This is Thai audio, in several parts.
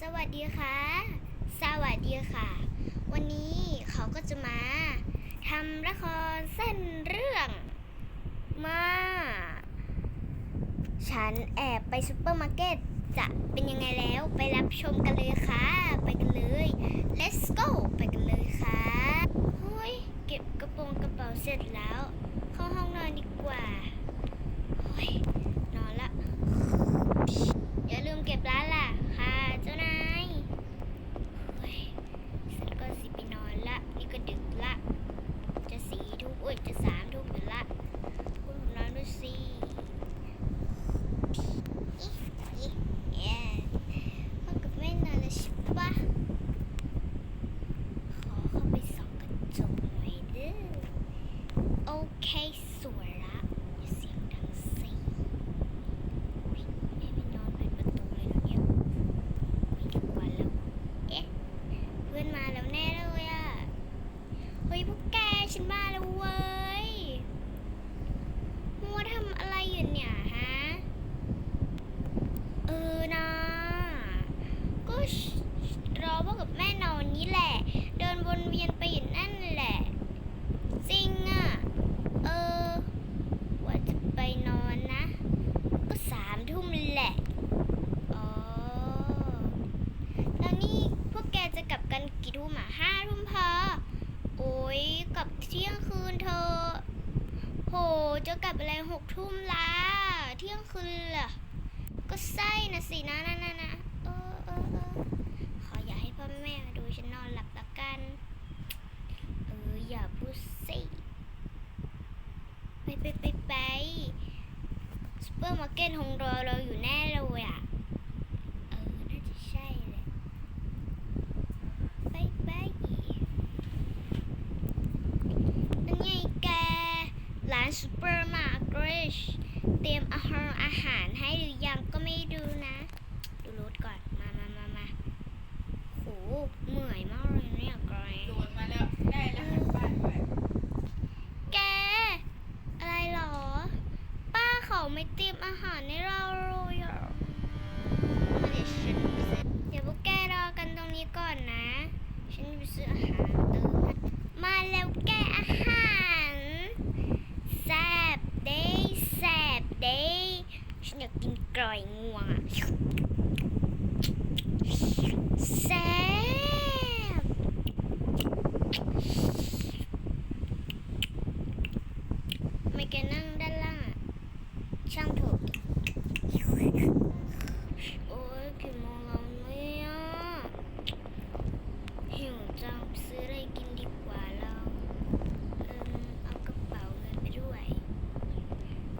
สวัสดีค่ะ สวัสดีค่ะ วันนี้เขาก็จะมาทำละครเส้นเรื่องมา ฉันแอบไปซูเปอร์มาร์เก็ตจะเป็นยังไงแล้วไปรับชมกันเลยค่ะ ไปกันเลย let's go ไปกันเลยค่ะเฮ้ยเก็บกระโปรงกระเป๋าเสร็จแล้ว เข้าห้องนอนดีกว่าเฮ้ยนอนละ อย่าลืมเก็บร้านล่ะ ค่ะ เจ้านายเฮ้ยฉันก็สิไปนอนละ นี่ก็ดึกละ จะสี่ทุ่มโอ้ย จะสามทุ่มอยู่ละคุณนอนด้วยสิอิ๊ะอิ๊ะแย่พ่อกับแม่นอนแล้วใช่ปะขอเข้าไปส่องกระจกหน่อยเด้อโอ เคสวยละอย่าเสียงดังสิอุ๊ยแม่ไม่นอนปิดประตูเลยเนี่ยไม่ทุกวันแล้ว เอ๊ะ เพื่อนมาแล้วแน่เลยอะเฮ้ยพวกแกฉันมาแล้วเว้ยมัวทำอะไรอยู่เนี่ยฮะ เออนะก็รอพ่อกับแม่นอนนี้แหละ เดินวนเวียนไปอยู่นั่นแหละ จริงอะเออ ว่าจะไปนอนนะ ก็สามทุ่มแหละ อ๋อ แล้วนี่พวกแกจะกลับกันกี่ทุ่มอะห้าทุ่มพอ โอ้ยกลับเที่ยงคืนเธอะโห จะกลับอะไรหกทุ่มละเที่ยงคืน เหรอ ก็ไส้นะสินะนะนะนะเออเออเออขออย่าให้พ่อแม่มาดูฉันนอนหลับละกัน เอออย่าพูดสิไปไปไปไปซูเปอร์มาร์เก็ตคงรอเราอยู่แน่เลยอะ เออ น่าจะใช่แหละบายบายนั่นไงแกร้านซูเปอร์มาร์เก็ตเตรียมอา หารอาหารให้หรือยังก็ไม่ดูนะ ดูรถก่อน มามามามาโหเหนื่อยมากเลยเนี่ยกรอยโดดมาแล้ว ได้รหัสบ้านไปแก อะไรหรอ ป้าเขาไม่เตรียมอาหารให้เราเลยอะเดี๋ยวฉันไปซื้อเดี๋ยวพวกแกรอกันตรงนี้ก่อนนะ ฉันจะไปซื้ออาหารเติมนะมาแล้วแกอาหารแซบเด้แซบเด้ฉันอยากกินกร่อยงวงอะแซบ ไม่แกนั่งด้านล่างอะช่างเถอะโอ้ยกี่โมงแล้วเนี่ยหิวจังซื้ออะไรกินดีกว่าเราเอิมเอากระเป๋าเงินไปด้วย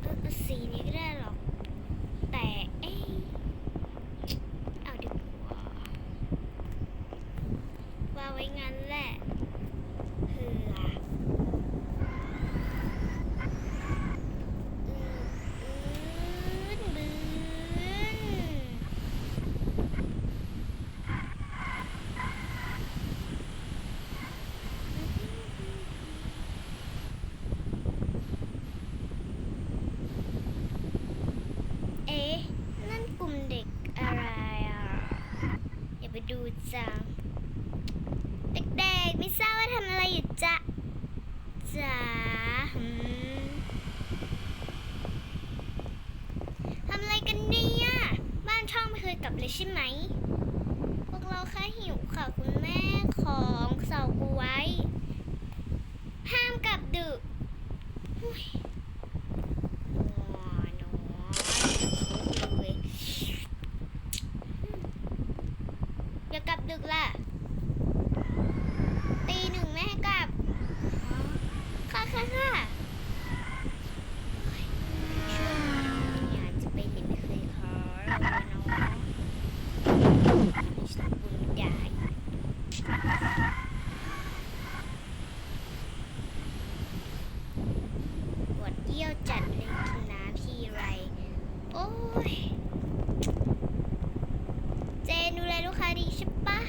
เออเอาสีนี้ก็ได้หรอก แต่เอ๊ะเอาดีกว่าว่าไว้งั้นแหละเผื่อ บืนบืนเอ๊ะ นั่นกลุ่มเด็กอะไรอะ อย่าไปดู จัง เด็กๆ ไม่ทราบว่าทำอะไรอยู่จ๊ะจ๋าทำอะไรกันเนี่ย บ้านช่องไม่เคยกลับเลยใช่ไหม พวกเราแค่หิวค่ะคุณแม่ของเสากูไว้ ห้ามกลับดึกหุ้ยนอนนอนเลย อย่ากลับดึกล่ะ ตีหนึ่งแม่ให้กลับอ๋อค่ะค่ะค่ะ อยากจะไปเห็นไม่เคยขอเราเลยเนาะสกุลใหญ่ปวดเยี่ยวจัดเลยกินน้ำทีไร โอ้ย เจนดูแลลูกค้าดีใช่ปะ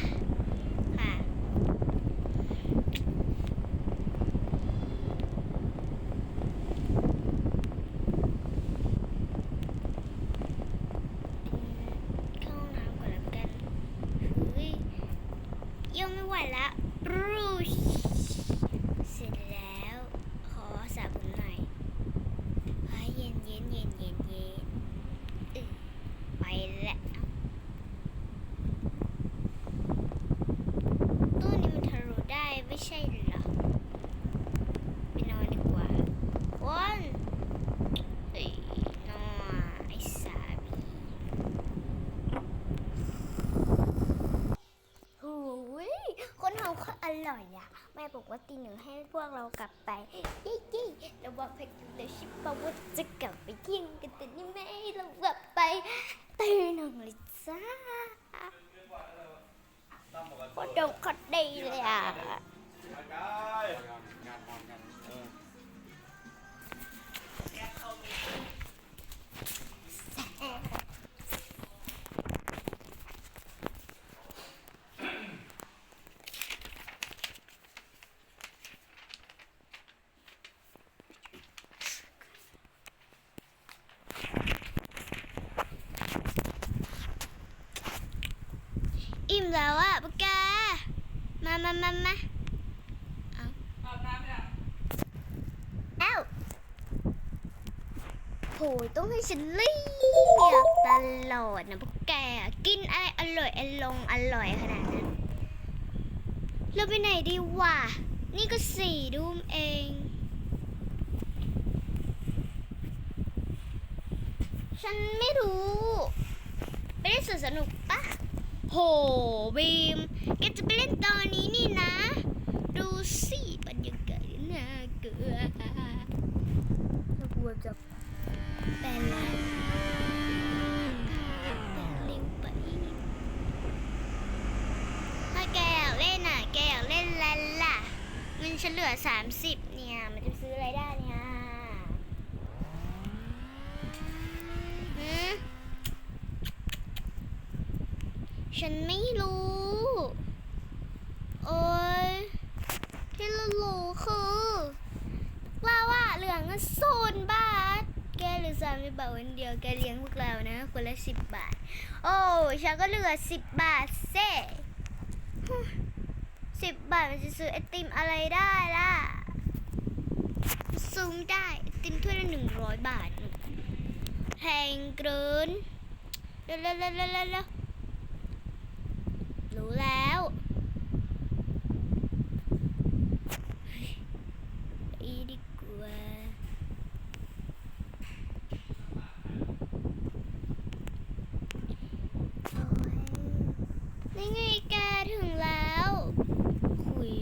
ไหวละบรูชเสร็จแล้ว ขอสระผมหน่อยเฮ้ยเย็นเย็นเย็นเย็นเย็นอึไปละตู้นี้มันทะลุได้ไม่ใช่เหรอไปนอนดีกว่าคนเฮ้ยนอนไอ้สามี โอ้ย คนทำก็อร่อยอะ แม่บอกว่าตีหนึ่งให้พวกเรากลับไปเย้ยี่เราบอกเพชรเดี๋ยวชิปปาว่าจะกลับไปเที่ยงกันแต่นี่แม่เรากลับไปตีหนึ่งเลยจ้าโคตรดงโคตรดีเลยอะอิ่มแล้วอะปากกามามามามา อาบน้ำยัง เอ้า โหยต้องให้ฉันเรียกตลอดนะพวกแกกินอะไรอร่อยอลงอร่อยขนาดนั้นเราไปไหนดีวะนี่ก็สี่ทุ่มเองฉันไม่รู้ ไปเล่นสวนสนุกปะโหบีมแกจะไปเล่นตอนนี้นี่นะ ดูสิบรรยากาศน่ากลัวน่ากลัวจับแปลแล้วเร็วไป ถ้าแกอยากเล่นอะ แกอยากเล่นแล้วล่ะ มันฉันเหลือสามสิบเนี่ย มันจะซื้ออะไรได้เนี่ยหืม ฉันไม่รู้ โอ้ยที่เรารู้คือ ว่าว่าเหลือเงินศูนย์บาท แกเหลือสามสิบบาทคนเดียว แกเลี้ยงพวกเรานะ คนละสิบบาท โอ้ฉันก็เหลือสิบบาทเซ่สิบบาทมันจะซื้อไอติมอะไรได้ล่ะซื้มได้ไอติมถ้วยละหนึ่งร้อยบาทแพงเกินเร็วเร็วเรู้แล้ว อีดีกว่านี่ไงแกถึงแล้วหุย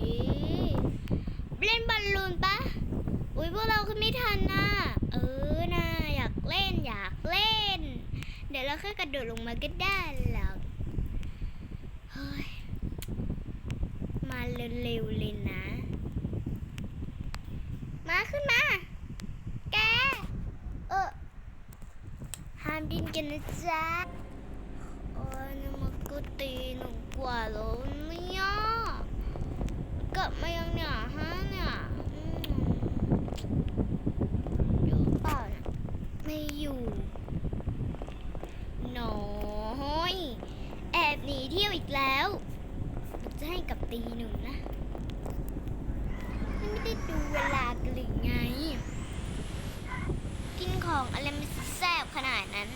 เล่นบอลลูนปะ อุ้ยพวกเราขึ้นไม่ทันน่ะเออน่ะอยากเล่นอยากเล่น เดี๋ยวเราค่กระโดดลงมาก็ได้หรอกเฮ้ย มา เร็วๆเลยนะ มาขึ้นมา แก เออห้ามดิ้นกันนะจ๊ะ โอ้ยนมันก็ตีหนึ่งกว่าแล้วเนี่ยกลับมายังเนี่ยฮะเนี่ยอืมอยู่เปล่านะไม่อยู่น้อย แอบหนีเที่ยวอีกแล้ว จะให้กับตีหนึ่งนะไม่ได้ดูเวลากันหรือไง กินของอะไรมันแซ่บขนาดนั้น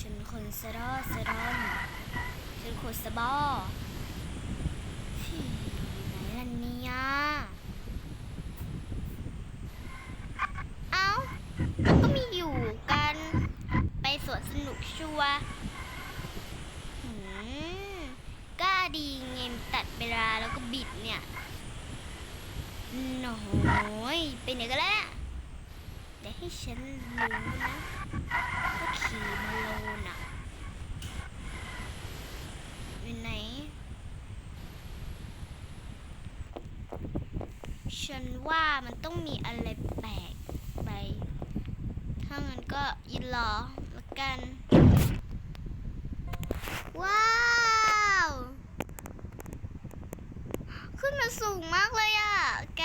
ฉันคนสะดอสะดอนฉันคนสะบอที่ไหนล่ะเนี่ยเอ้าก็มีอยู่กัน ไปสวนสนุกชัวร์หืมกล้า ดีเงตัดเวลาแล้วก็บิดเนี่ยหน่อยไปไหนกันแล้วเนี่ยเดี๋ยวให้ฉันรู้นะว่าขี่มาโลน่ะอยู่ไหน ฉันว่ามันต้องมีอะไรแปลกไป ถ้างั้นก็ยินรอละกัน ว้า ขึ้นมาสูงมากเลยอะ แก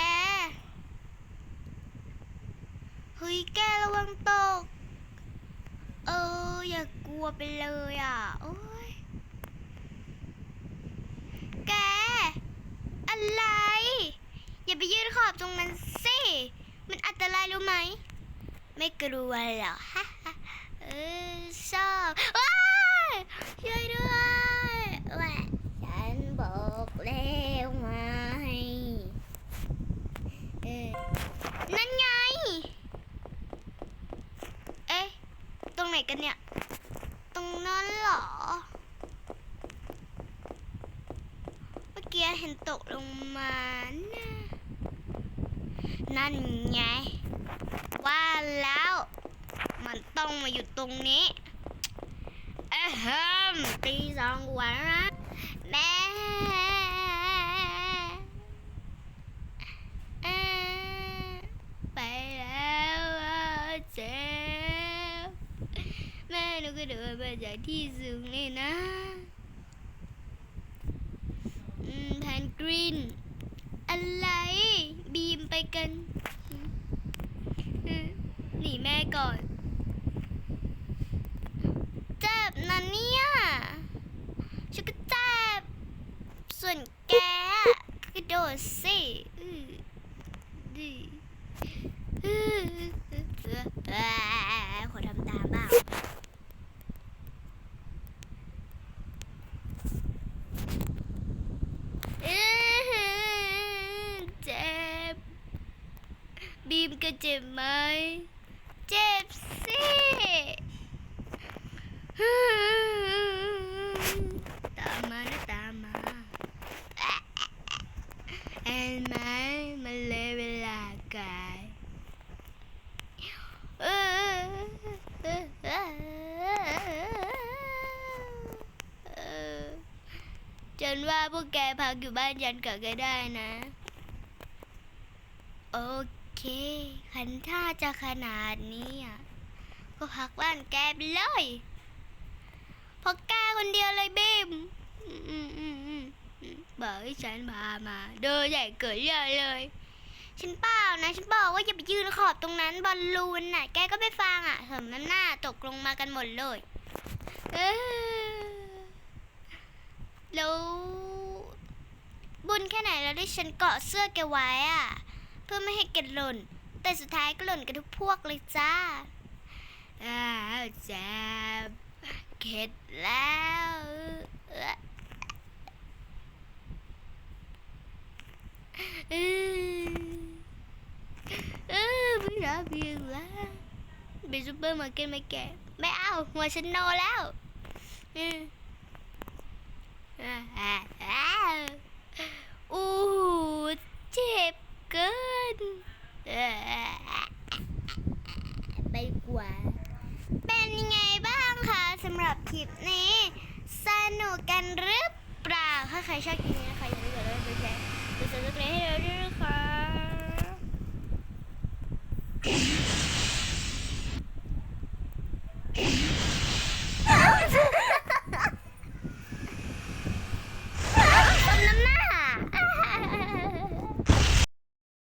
เฮ้ย แกระวังตก เออ อย่ากลัวไปเลยอะ โอ้ย แก อะไร อย่าไปยืนขอบตรงนั้นสิ มันอันตรายรู้ไหม ไม่กลัวเหรอ ฮะเออ ลงมานะนั่นไง ว่าแล้ว มันต้องมาอยู่ตรงนี้ เอะเฮมตีสองวันนะแม่ไปแล้วเจ็บแม่หนูก็เดินมาจากที่สูงเลยนะ อืมแพ นกรีนอะไร บีมไปกันอืมอืมหนีแม่ก่อน เจ็บนะเนี่ยฉันก็เจ็บ ส่วนแกอะกระโดดสิอื้อดิอื้อเอ่อขอทำตามบ้าง อื้อหือเจ็บ เจ็บไหม เจ็บสิตามมานะตามมาเห็นไหมมันเลยเวลากายเออเออเออฉันว่าพวกแกพักอยู่บ้านยันก่อนก็ได้นะ โอเค ค ขันถ้าจะขนาดนี้อะ ก็พักบ้านแกไปเลยพราะแกคนเดียวเลยบีมบอกให้ฉันพามา เดินใหญ่เกิดเยอะเลย ฉันเปล่านะ ฉันบอกว่าอย่าไปยืนขอบตรงนั้นบอลลูนน่ะ แกก็ไปฟังอะเหิมน้ำหน้าตกลงมากันหมดเลย เออแล้วบุญแค่ไหนเราได้ฉันเกาะเสื้อแกไว้อะ พื่อไม่ให้แกหล่น แต่สุดท้ายก็หล่นกันทุกพวกเลยจ้าอ้าวจ็บเข็ดแล้วเออเออไม่รับเพียงแล้วไปซูเปอร์มาร์เก็ตไมาแกะไม่เอาหัวฉันโนแล้วอืมอู้เจ็บเกิน ไปกว่า เป็นยังไงบ้างคะสำหรับคลิปนี้ สนุกกันหรือเปล่า ถ้าใครชอบคลิปนี้นะคะอย่าลืมกดไลค์กดแชร์กดซับสไครต์ให้เราด้วยนะคะ